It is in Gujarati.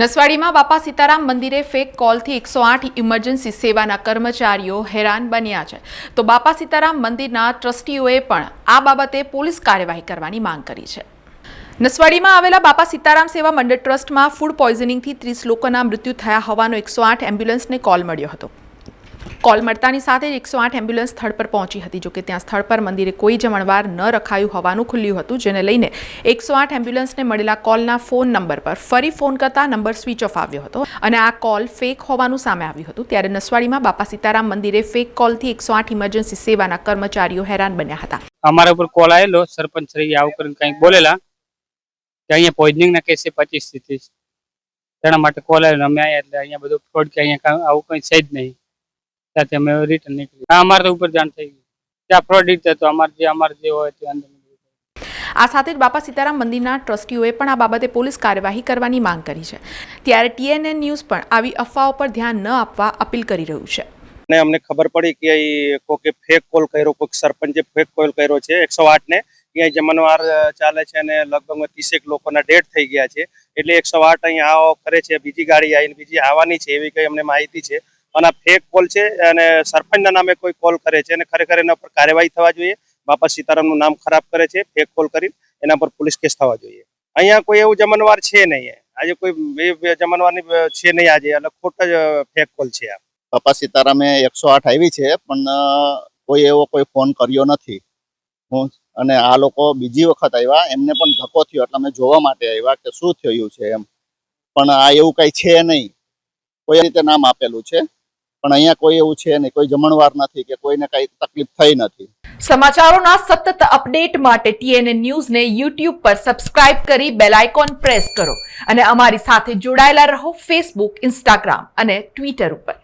નસવાડીમાં બાપા સીતારામ મંદિરે ફેક કોલથી એકસો આઠ ઇમરજન્સી સેવાના કર્મચારીઓ હેરાન બન્યા છે. તો બાપા સીતારામ મંદિરના ટ્રસ્ટીઓએ પણ આ બાબતે પોલીસ કાર્યવાહી કરવાની માંગ કરી છે. નસવાડીમાં આવેલા બાપા સીતારામ સેવા મંડળ ટ્રસ્ટમાં ફૂડ પોઈઝનિંગથી ત્રીસ લોકોના મૃત્યુ થયા હોવાનો એકસો આઠ એમ્બ્યુલન્સને કોલ મળ્યો હતો. કોલ મળતાની સાથે એકસો આઠ એમ્બ્યુલન્સ સ્થળ પર પહોંચી હતી. જોકે ત્યાં સ્થળ પર મંદિરે કોઈ જમણવાર ન રખાયું હોવાનું ખુલ્યું હતું, જેને લઈને એકસો આઠ એમ્બ્યુલન્સને મળેલા કોલના ફોન નંબર પર ફરી ફોન કરતા નંબર સ્વિચ ઓફ આવ્યો હતો અને આ કોલ ફેક હોવાનું સામે આવ્યું હતું. ત્યારે નસવાડીમાં બાપા સીતારામ મંદિરે ફેક કોલથી એકસો આઠ ઇમરજન્સી સેવાના કર્મચારીઓ હેરાન બન્યા હતા. અમારા ઉપર કોલ આવેલો, સરપંચ શ્રી આવું કરીને કંઈક બોલેલા કે અહીંયા પોઈઝનિંગ ના કેસે પચીસથી તેના માટે કોલ આવેલો. અમે આવ્યા એટલે અહીંયા બધું ફ્રોડ કે અહીંયા આવું કંઈ છે જ નહીં. ત્યાંથી અમે રિટર્ન નીકળી અમારે તો ઉપર જાણ થઈ ગયું ત્યાં ફ્રોડ રીતે તો અમારે જે અમારે જે હોય તે અંદર આ સાથે જ બાપા સીતારામ મંદિરના ટ્રસ્ટીઓએ પણ આ બાબતે પોલીસ કાર્યવાહી કરવાની માંગ કરી છે. ત્યારે ટીએનએન ન્યૂઝ પણ આવી અફવાઓ પર ધ્યાન ન આપવા અપીલ કરી રહ્યું છે. ને અમને ખબર પડી કે કોકે ફેક કોલ કર્યો કોઈક સરપંચે ફેક કોલ કર્યો છે એકસો આઠ ને અહીંયા જમણવાર ચાલે છે અને લગભગ ત્રીસેક લોકોના ડેટ થઈ ગયા છે. એટલે એકસો આઠ અહીંયા આવો કરે છે બીજી ગાડી આવીને બીજી આવવાની છે એવી કઈ અમને માહિતી છે. અને ફેક કોલ છે અને સરપંચના નામે કોઈ કોલ કરે છે અને ખરેખર એના પર કાર્યવાહી થવા જોઈએ. બાપા સીતારામનું નામ ખરાબ કરે છે ફેક કોલ કરી, એના પર પોલીસ કેસ થવા જોઈએ. અહીંયા કોઈ એવું જમનવાર છે નહીં આજે કોઈ જમણવારની છે નહીં આજે, એટલે ખોટા જ ફેક કોલ છે આ. બાપા સીતારામે એકસો આઠ આવી છે, પણ કોઈ એવો કોઈ ફોન કર્યો નથી. હું અને આ લોકો બીજી વખત આવ્યા, એમને પણ ધક્કો થયો, એટલે અમે જોવા માટે આવ્યા કે શું થયું છે એમ. પણ આ એવું કઈ છે નહીં. કોઈ રીતે નામ આપેલું છે. પણ અહીંયા કોઈ એવું છે નહીં, કોઈ જમણવાર નથી કે કોઈને કઈ તકલીફ થઈ નથી. સમાચારોના સતત અપડેટ માટે ટીએનએન ન્યૂઝને યુટ્યુબ પર સબસ્ક્રાઇબ કરી બેલ આઇકોન પ્રેસ કરો અને અમારી સાથે જોડાયેલા રહો ફેસબુક, ઇન્સ્ટાગ્રામ અને ટ્વિટર ઉપર.